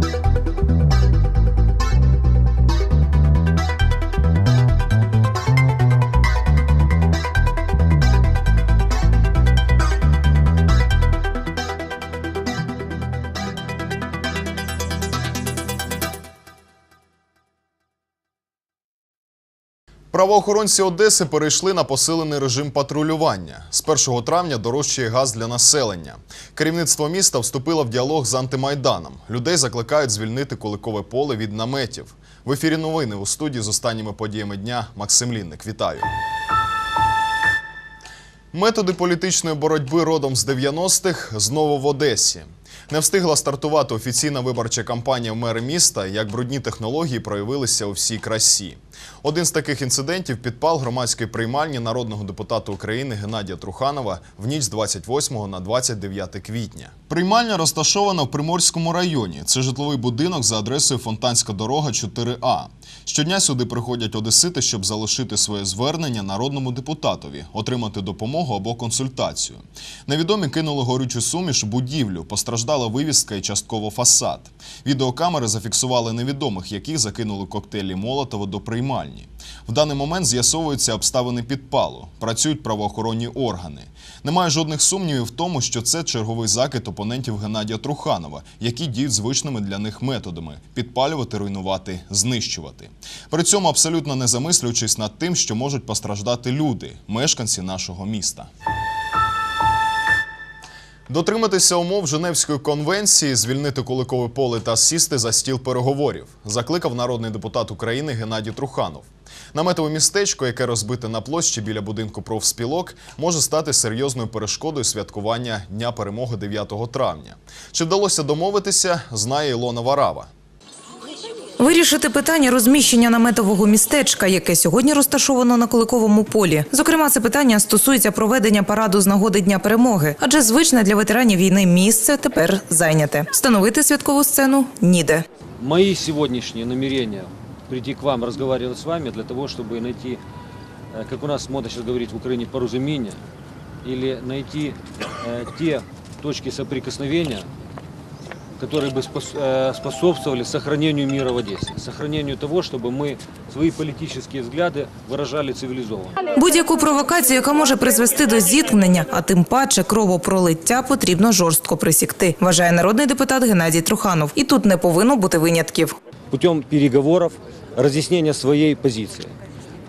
Thank you. Правоохоронці Одеси перейшли на посилений режим патрулювання. З 1 травня дорожчає газ для населення. Керівництво міста вступило в діалог з антимайданом. Людей закликають звільнити Куликове поле від наметів. В ефірі новини у студії з останніми подіями дня Максим Лінник. Вітаю. Методи політичної боротьби родом з 90-х знову в Одесі. Не встигла стартувати офіційна виборча кампанія в мери міста, як брудні технології проявилися у всій красі. Один з таких інцидентів підпал громадської приймальні народного депутата України Геннадія Труханова в ніч з 28 на 29 квітня. Приймальня розташована в Приморському районі. Це житловий будинок за адресою Фонтанська дорога 4А. Щодня сюди приходять одесити, щоб залишити своє звернення народному депутатові, отримати допомогу або консультацію. Невідомі кинули горючу суміш будівлю, постраждала вивіска і частково фасад. Відеокамери зафіксували невідомих, яких закинули коктейлі Молотова до приймальні. В даний момент з'ясовуються обставини підпалу. Працюють правоохоронні органи. Немає жодних сумнівів в тому, що це черговий закид опонентів Геннадія Труханова, які діють звичними для них методами підпалювати, руйнувати, знищувати. При цьому абсолютно не замислюючись над тим, що можуть постраждати люди, мешканці нашого міста. Дотриматися умов Женевської конвенції, звільнити Куликове поле та сісти за стіл переговорів, закликав народний депутат України Геннадій Труханов. Наметове містечко, яке розбите на площі біля будинку профспілок, може стати серйозною перешкодою святкування Дня перемоги 9 травня. Чи вдалося домовитися, знає Ілона Варава. Вирішити питання розміщення наметового містечка, яке сьогодні розташовано на Куликовому полі. Зокрема, це питання стосується проведення параду з нагоди Дня перемоги, адже звичне для ветеранів війни місце тепер зайняте. Встановити святкову сцену ніде. Мои сегодняшние намерения прийти к вам, разговаривать с вами для того, чтобы найти, э, как у нас модно сейчас говорить в Украине, поразумение, или найти э, те точки соприкосновения, которые бы спос- э, способствовали сохранению мира в Одессе, сохранению того, чтобы мы свои политические взгляды выражали цивилизованно. Будь-яку провокацію, яка може призвести до зіткнення, а тим паче кровопролиття, потрібно жорстко присікти. Вважає народний депутат Геннадій Труханов. І тут не повинно бути винятків. путем переговоров, разъяснения своей позиции.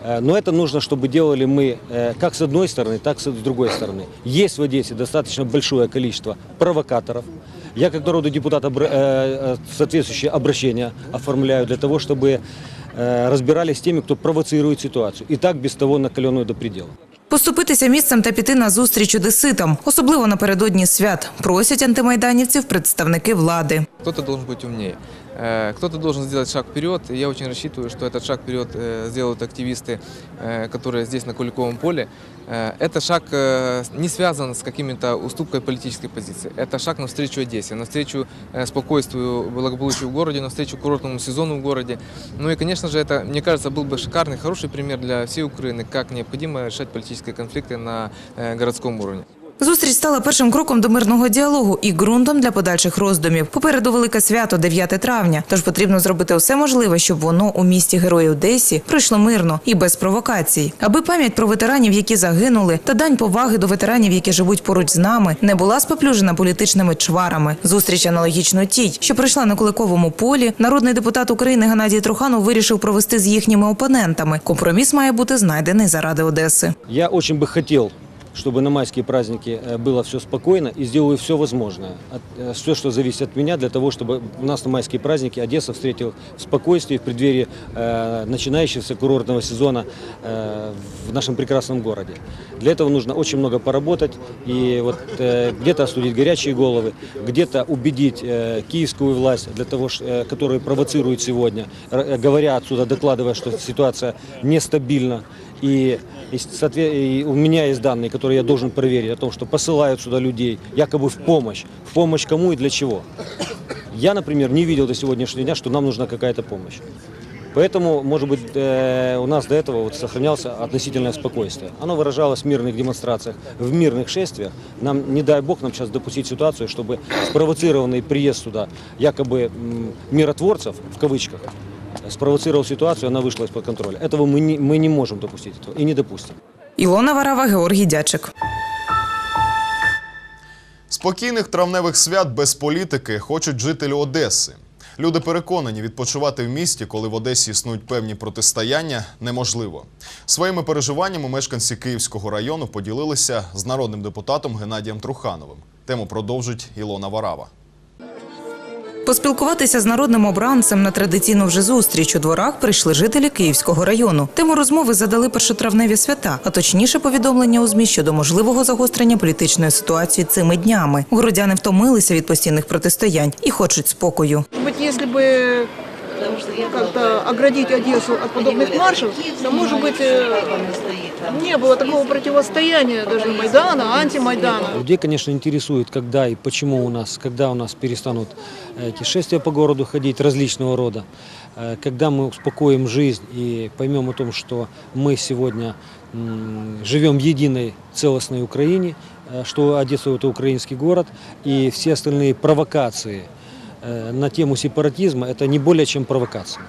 Э, Но это нужно, чтобы делали мы э, как с одной стороны, так и с другой стороны. Есть в Одессе достаточно большое количество провокаторов. Я как народный депутат обра- э, э, соответствующее обращение оформляю для того, чтобы э, разбирались с теми, кто провоцирует ситуацию. И так без того накаленную до предела. Поступитися місцем та піти на зустріч одеситам, особливо напередодні свят, просять антимайданівців представники влади. Кто-то должен быть умнее. Э, Кто-то должен сделать шаг вперед. И я очень рассчитываю, что этот шаг вперед э, сделают активисты, э, которые здесь на Куликовом поле. Э, Это шаг э, не связан с какими-то уступкой политической позиции. Это шаг навстречу Одессе, навстречу э, спокойствию, благополучию в городе, навстречу курортному сезону в городе. Ну и, конечно же, это, мне кажется, был бы шикарный, хороший пример для всей Украины, как необходимо решать политические конфликты на э, городском уровне. Зустріч стала першим кроком до мирного діалогу і ґрунтом для подальших роздумів. Попереду велике свято 9 травня. Тож потрібно зробити все можливе, щоб воно у місті Герої Одесі пройшло мирно і без провокацій, аби пам'ять про ветеранів, які загинули, та дань поваги до ветеранів, які живуть поруч з нами, не була споплюжена політичними чварами. Зустріч аналогічно тій, що прийшла на Куликовому полі. Народний депутат України Геннадій Труханов вирішив провести з їхніми опонентами. Компроміс має бути знайдений заради Одеси. Я очень бы хотел, чтобы на майские праздники э, было все спокойно и сделаю все возможное, все, что зависит от меня, для того, чтобы у нас на майские праздники Одесса встретил в спокойствии в преддверии э, начинающегося курортного сезона э, в нашем прекрасном городе. Для этого нужно очень много поработать и вот э, где-то остудить горячие головы, где-то убедить э, киевскую власть, для того, э, которую провоцируют сегодня, э, говоря отсюда, докладывая, что ситуация нестабильна. И, и, у меня есть данные, которые я должен проверить, о том, что посылают сюда людей якобы в помощь. В помощь кому и для чего? Я, например, не видел до сегодняшнего дня, что нам нужна какая-то помощь. Поэтому, может быть, э, у нас до этого вот сохранялся относительное спокойствие. Оно выражалось в мирных демонстрациях, в мирных шествиях. Нам, не дай бог, нам сейчас допустить ситуацию, чтобы спровоцированный приезд сюда якобы миротворцев, в кавычках, спровоцировал ситуацию, она вышла из-под контроля. Этого мы не, мы не можем допустить этого и не допустим. Ілона Варава, Георгій Дячик. Спокійних травневих свят без політики хочуть жителі Одеси. Люди переконані, відпочивати в місті, коли в Одесі існують певні протистояння, неможливо. Своїми переживаннями мешканці Київського району поділилися з народним депутатом Геннадієм Трухановим. Тему продовжить Ілона Варава. Поспілкуватися з народним обранцем на традиційну вже зустріч у дворах прийшли жителі Київського району. Тему розмови задали першотравневі свята, а точніше повідомлення у змі щодо можливого загострення політичної ситуації цими днями. Городяни втомилися від постійних протистоянь і хочуть спокою. Может быть, если бы э, как-то оградить Одессу от подобных маршев, то, может быть, э, не было такого противостояния даже Майдана, антимайдана. Людей, конечно, интересует, когда и почему у нас, когда у нас перестанут э, эти шествия по городу ходить различного рода, э, когда мы успокоим жизнь и поймем о том, что мы сегодня м, живем в единой целостной Украине, э, что Одесса – это украинский город, и все остальные провокации э, на тему сепаратизма – это не более чем провокация.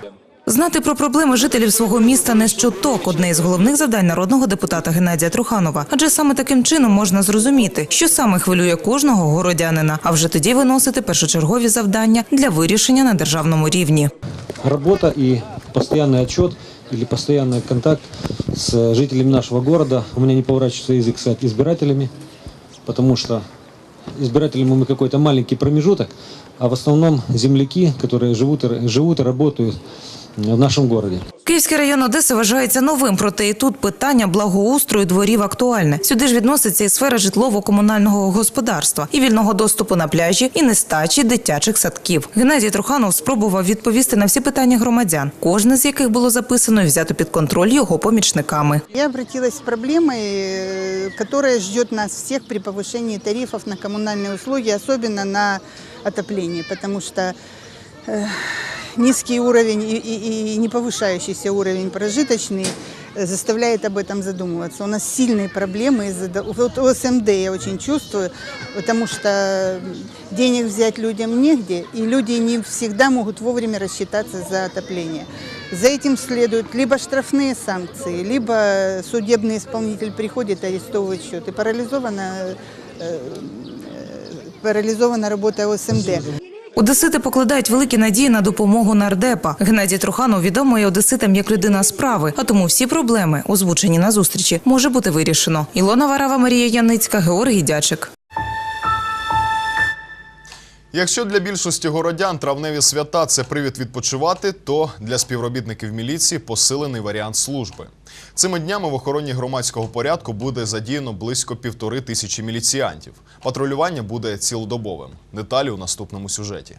Знати про проблеми жителів свого міста не щоток – одне із головних завдань народного депутата Геннадія Труханова. Адже саме таким чином можна зрозуміти, що саме хвилює кожного городянина, а вже тоді виносити першочергові завдання для вирішення на державному рівні. Работа и постоянный отчет или постоянный контакт с жителями нашего города. У меня не поворачивается язык сказать избирателями, потому что избирателями мы какой-то маленький промежуток, а в основном земляки, которые живут, живут и работают в нашем городе. Київський район Одеси вважається новим, проте і тут питання благоустрою дворів актуальне. Сюди ж відноситься і сфера житлово-комунального господарства, і вільного доступу на пляжі, і нестачі дитячих садків. Геннадій Труханов спробував відповісти на всі питання громадян, кожне з яких було записано і взято під контроль його помічниками. Я обратилась с проблемой, э, которая ждет нас всех при повышении тарифов на коммунальные услуги, особенно на отопление, потому что э, низкий уровень и, и- и не повышающийся уровень прожиточный э, заставляет об этом задумываться. У нас сильные проблемы из-за до- вот ОСМД я очень чувствую, потому что денег взять людям негде, и люди не всегда могут вовремя рассчитаться за отопление. За этим следуют либо штрафные санкции, либо судебный исполнитель приходит, арестовывает счет. И парализована, э, э, парализована работа ОСМД. Одесити покладають великі надії на допомогу нардепа. Геннадій Труханов відомий одеситам як людина справи, а тому всі проблеми, озвучені на зустрічі, може бути вирішено. Ілона Варава, Марія Яницька, Георгій Дячик. Якщо для більшості городян травневі свята це привід відпочивати, то для співробітників міліції посилений варіант служби. Цими днями в охороні громадського порядку буде задіяно близько півтори тисячі міліціянтів. Патрулювання буде цілодобовим. Деталі у наступному сюжеті.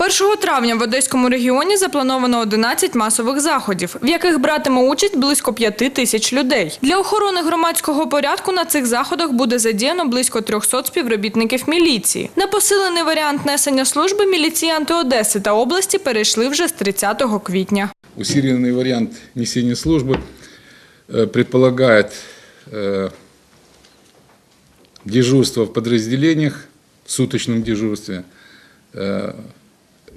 1 травня в Одеському регіоні заплановано 11 масових заходів, в яких братиме участь близько 5 тисяч людей. Для охорони громадського порядку на цих заходах буде задіяно близько 300 співробітників міліції. На посилений варіант несення служби міліціянти Одеси та області перейшли вже з 30 квітня. Усиленный вариант несения службы э, предполагает э, дежурство в подразделениях, в суточном дежурстве, э,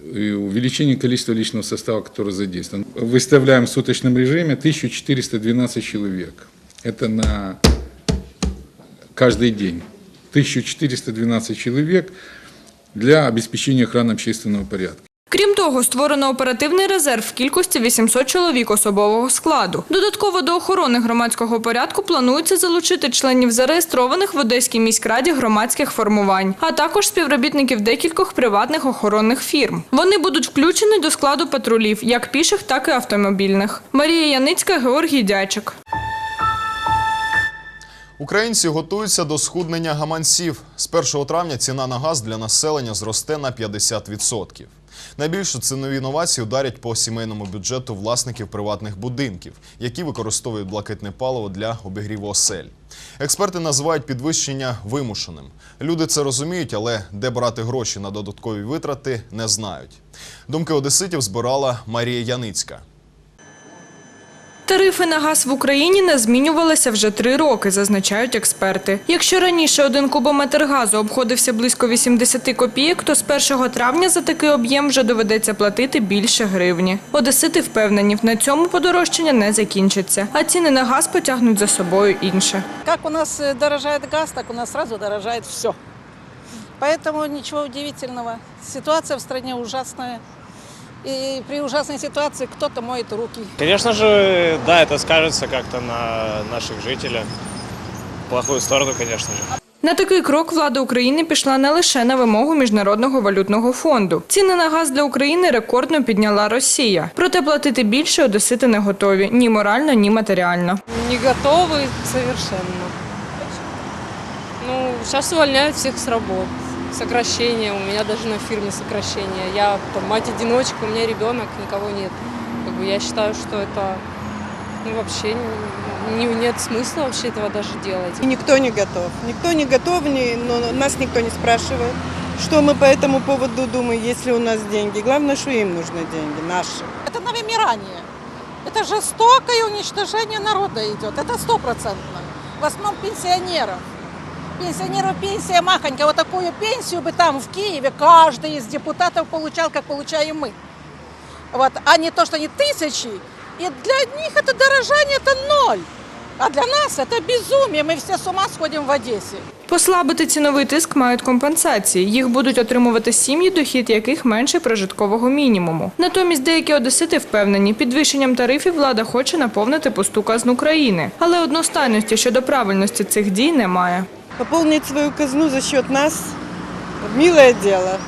и увеличение количества личного состава, который задействован. Выставляем в суточном режиме 1412 человек. Это на каждый день. 1412 человек для обеспечения охраны общественного порядка. Крім того, створено оперативний резерв в кількості 800 чоловік особового складу. Додатково до охорони громадського порядку планується залучити членів зареєстрованих в Одеській міськраді громадських формувань, а також співробітників декількох приватних охоронних фірм. Вони будуть включені до складу патрулів, як піших, так і автомобільних. Марія Яницька, Георгій Дячик. Українці готуються до схуднення гаманців. З 1 травня ціна на газ для населення зросте на 50%. Найбільше ці нові інновації ударять по сімейному бюджету власників приватних будинків, які використовують блакитне паливо для обігріву осель. Експерти називають підвищення вимушеним. Люди це розуміють, але де брати гроші на додаткові витрати, не знають. Думки одеситів збирала Марія Яницька. Тарифи на газ в Україні не змінювалися вже три роки, зазначають експерти. Якщо раніше один кубометр газу обходився близько 80 копійок, то з 1 травня за такий об'єм вже доведеться платити більше гривні. Одесити впевнені, на цьому подорожчання не закінчиться, а ціни на газ потягнуть за собою інше. Как у нас э, дорожает газ, так у нас сразу дорожает все. Поэтому ничего удивительного. Ситуация в стране ужасная. И при ужасной ситуации кто-то моет руки. Конечно же, да, это скажется как-то на наших жителях. В плохую сторону, конечно же. На такий крок влада України пішла не лише на вимогу Міжнародного валютного фонду. Ціни на газ для України рекордно підняла Росія. Проте платити більше одесити не готові ні морально, ні матеріально. Не готовы совершенно. Ну, сейчас увольняют всех с работ. Сокращение, у меня даже на фирме сокращение. Я там, мать-одиночка, у меня ребенок, никого нет. Как бы я считаю, что это ну, вообще не, нет смысла вообще этого даже делать. И Никто не готов. Никто не готов, ни- но нас никто не спрашивает, что мы по этому поводу думаем, если у нас деньги. Главное, что им нужны деньги, наши. Это на вымирание. Это жестокое уничтожение народа идет. Это стопроцентно. В основном пенсионеров. Пенсионеров пенсия махонькая. Вот такую пенсию бы там в Киеве каждый из депутатов получал, как получаем мы. Вот. А не то, что они тысячи. И для них это дорожание это ноль. А для нас это безумие. Мы все с ума сходим в Одессе. Послабити ціновий тиск мають компенсації. Їх будуть отримувати сім'ї, дохід яких менше прожиткового мінімуму. Натомість деякі одесити впевнені, підвищенням тарифів влада хоче наповнити пусту казну країни. Але одностайності щодо правильності цих дій немає. Пополнить свою казну за счет нас – милое дело.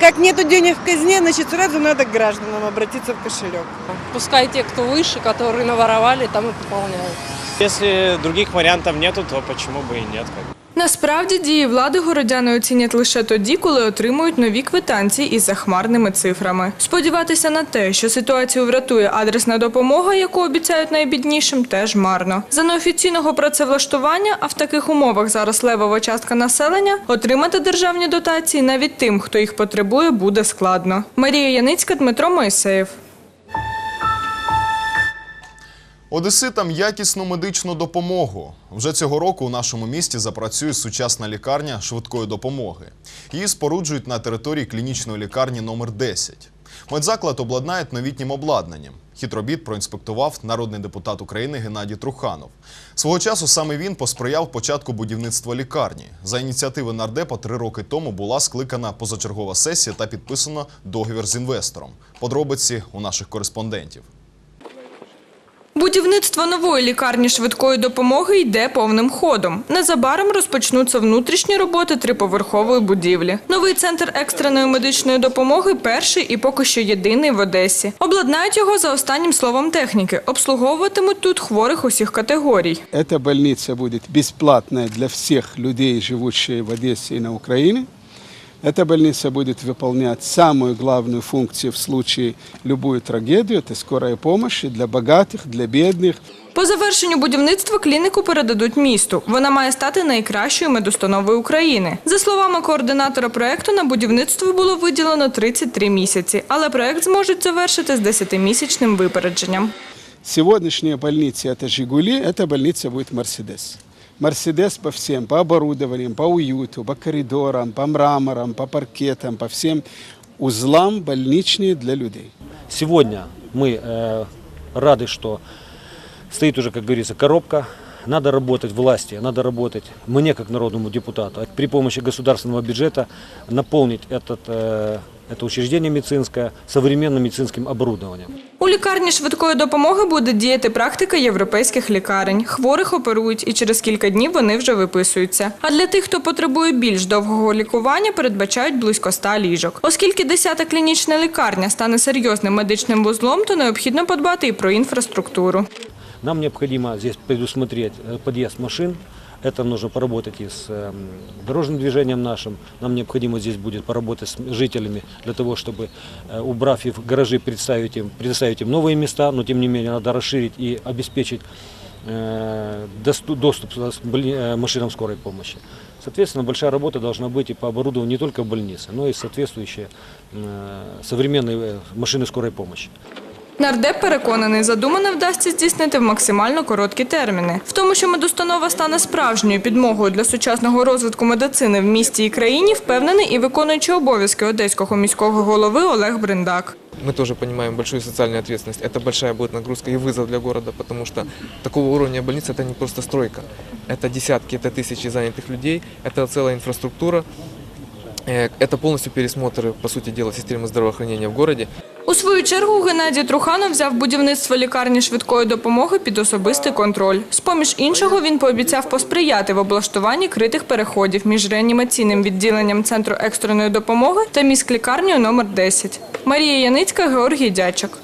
Как нету денег в казне, значит, сразу надо к гражданам обратиться в кошелек. Пускай те, кто выше, которые наворовали, там и пополняют. Если других вариантов нету, то почему бы и нет? как бы. Насправді дії влади городяни оцінять лише тоді, коли отримують нові квитанції із захмарними цифрами. Сподіватися на те, що ситуацію врятує адресна допомога, яку обіцяють найбіднішим, теж марно. За неофіційного працевлаштування, а в таких умовах зараз левова частка населення, отримати державні дотації навіть тим, хто їх потребує, буде складно. Марія Яницька, Дмитро Моїсеєв. Одеситам якісну медичну допомогу. Вже цього року у нашому місті запрацює сучасна лікарня швидкої допомоги. Її споруджують на території клінічної лікарні номер 10. Медзаклад обладнають новітнім обладнанням. Хід робіт проінспектував народний депутат України Геннадій Труханов. Свого часу саме він посприяв початку будівництва лікарні. За ініціативи нардепа три роки тому була скликана позачергова сесія та підписано договір з інвестором. Подробиці у наших кореспондентів. Будівництво нової лікарні швидкої допомоги йде повним ходом. Незабаром розпочнуться внутрішні роботи триповерхової будівлі. Новий центр екстреної медичної допомоги перший і поки що єдиний в Одесі. Обладнають його за останнім словом техніки. Обслуговуватимуть тут хворих усіх категорій. Эта больница будет бесплатная для всех людей, живущих в Одессе и на Украине. Эта больница будет выполнять самую главную функцию в случае любую трагедию. Это скорая помощь и для богатых, для бедных. По завершенню будівництва клініку передадуть місту. Вона має стати найкращою медустановою України. За словами координатора проекту, на будівництво було виділено 33 місяці, але проект зможуть завершити з 10-місячним випередженням. Сегодняшняя больница – это «Жигули», эта больница будет «Мерседес». «Мерседес» по всем, по оборудованиям, по уюту, по коридорам, по мраморам, по паркетам, по всем узлам больничные для людей. Сегодня мы э, рады, что стоит уже, как говорится, коробка. Надо работать власти, надо работать мне, как народному депутату, при помощи государственного бюджета наполнить этот, э, это учреждение медицинское современным медицинским оборудованием. У лікарні швидкої допомоги буде діяти практика європейських лікарень. Хворих оперують і через кілька днів вони вже виписуються. А для тих, хто потребує більш довгого лікування, передбачають близько 100 ліжок. Оскільки 10-та клінічна лікарня стане серйозним медичним вузлом, то необхідно подбати і про інфраструктуру. Нам необходимо здесь предусмотреть э, подъезд машин. Это нужно поработать и с эм, дорожным движением нашим. Нам необходимо здесь будет поработать с жителями для того, чтобы, э, убрав их гаражи, предоставить им, предоставить им новые места, но тем не менее надо расширить и обеспечить э, доступ, э, машинам скорой помощи. Соответственно, большая работа должна быть и по оборудованию не только больницы, но и соответствующие э, современные э, машины скорой помощи. Нардеп переконаний, задумане вдасться здійснити в максимально короткі терміни. В тому, що медустанова стане справжньою підмогою для сучасного розвитку медицини в місті і країні, впевнений і виконуючий обов'язки одеського міського голови Олег Бриндак. Мы тоже понимаем большую социальную ответственность. Это большая будет нагрузка и вызов для города, потому что такого уровня больницы это не просто стройка. Это десятки, это тысячи занятых людей, это целая инфраструктура. Э, Это полностью пересмотр, по сути дела, системы здравоохранения в городе. У свою чергу Геннадій Труханов взяв будівництво лікарні швидкої допомоги під особистий контроль. З-поміж іншого, він пообіцяв посприяти в облаштуванні критих переходів між реанімаційним відділенням Центру екстреної допомоги та міськлікарнею номер 10. Марія Яницька, Георгій Дячок.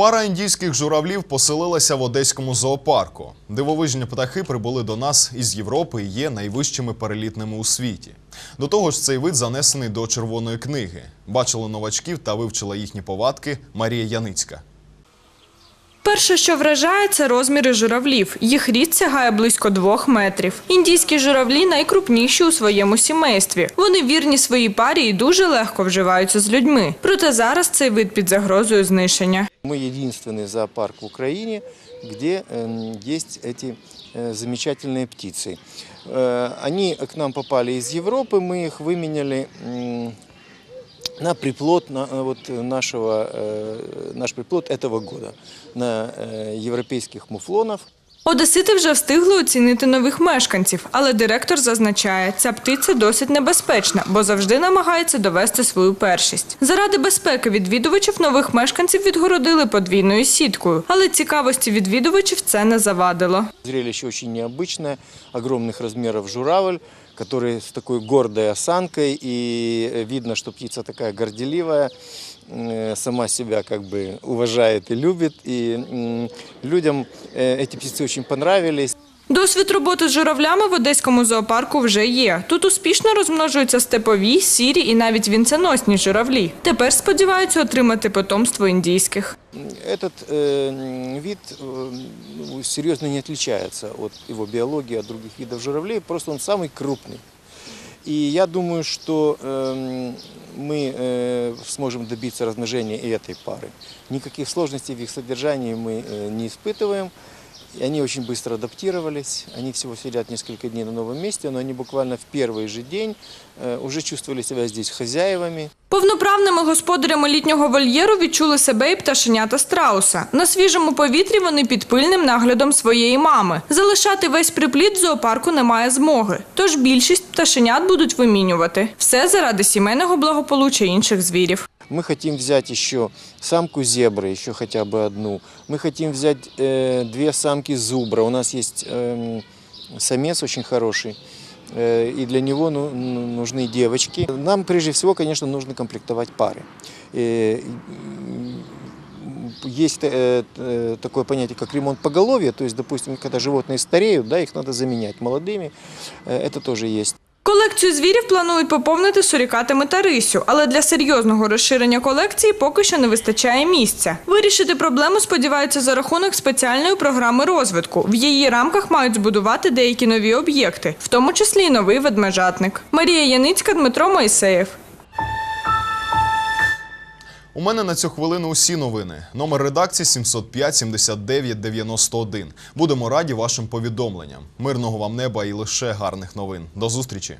Пара індійських журавлів поселилася в одеському зоопарку. Дивовижні птахи прибули до нас із Європи і є найвищими перелітними у світі. До того ж, цей вид занесений до червоної книги. Бачили новачків та вивчила їхні повадки Марія Яницька. Перше, що вражає, це розміри журавлів. Їх ріст сягає близько двох метрів. Індійські журавлі найкрупніші у своєму сімействі. Вони вірні своїй парі і дуже легко вживаються з людьми. Проте зараз цей вид під загрозою знищення. Мы единственный зоопарк в Украине, где эм, есть эти э, замечательные птицы. Э, Они к нам попали из Европы, мы их выменяли м, на приплод на, э, вот нашего, э, наш приплод этого года, на э, европейских муфлонов. Одесити вже встигли оцінити нових мешканців, але директор зазначає, ця птиця досить небезпечна, бо завжди намагається довести свою першість. Заради безпеки відвідувачів нових мешканців відгородили подвійною сіткою, але цікавості відвідувачів це не завадило. Зрелище очень необычное, огромных размеров журавль, который с такой гордой осанкой, и э, видно, что птица такая горделивая, э, сама себя как бы уважает и любит, и м, людям э, эти птицы очень понравились. Досвід роботи з журавлями в одеському зоопарку вже є. Тут успішно розмножуються степові, сірі і навіть вінценосні журавлі. Тепер сподіваються отримати потомство індійських. Этот э, м, вид э, ну, серьезно не отличается от его биологии, от других видов журавлей, просто он самый крупный. И я думаю, что эм, мы э, сможем добиться размножения и этой пары. Никаких сложностей в их содержании мы э, не испытываем. И они очень быстро адаптировались. Они всего сидят несколько дней на новом месте, но они буквально в первый же день э, уже чувствовали себя здесь хозяевами. Повноправними господарями літнього вольєру відчули себе і пташенята страуса. На свіжому повітрі вони під пильним наглядом своєї мами. Залишати весь приплід в зоопарку немає змоги. Тож більшість пташенят будуть вимінювати. Все заради сімейного благополуччя інших звірів. Мы хотим взять еще самку зебры, еще хотя бы одну. Мы хотим взять э, две самки зубра. У нас есть эм, самец очень хороший. э, И для него ну, ну, нужны девочки. Нам прежде всего, конечно, нужно комплектовать пары. Э, м, Есть э, э, такое понятие, как ремонт поголовья, то есть, допустим, когда животные стареют, да, их надо заменять молодыми, Э, это тоже есть. Колекцію звірів планують поповнити сурікатами та рисю, але для серйозного розширення колекції поки що не вистачає місця. Вирішити проблему сподіваються за рахунок спеціальної програми розвитку. В її рамках мають збудувати деякі нові об'єкти, в тому числі й новий ведмежатник. Марія Яницька, Дмитро Моїсеєв. У мене на цю хвилину усі новини. Номер редакції 705 79 91. Будемо раді вашим повідомленням. Мирного вам неба і лише гарних новин. До зустрічі!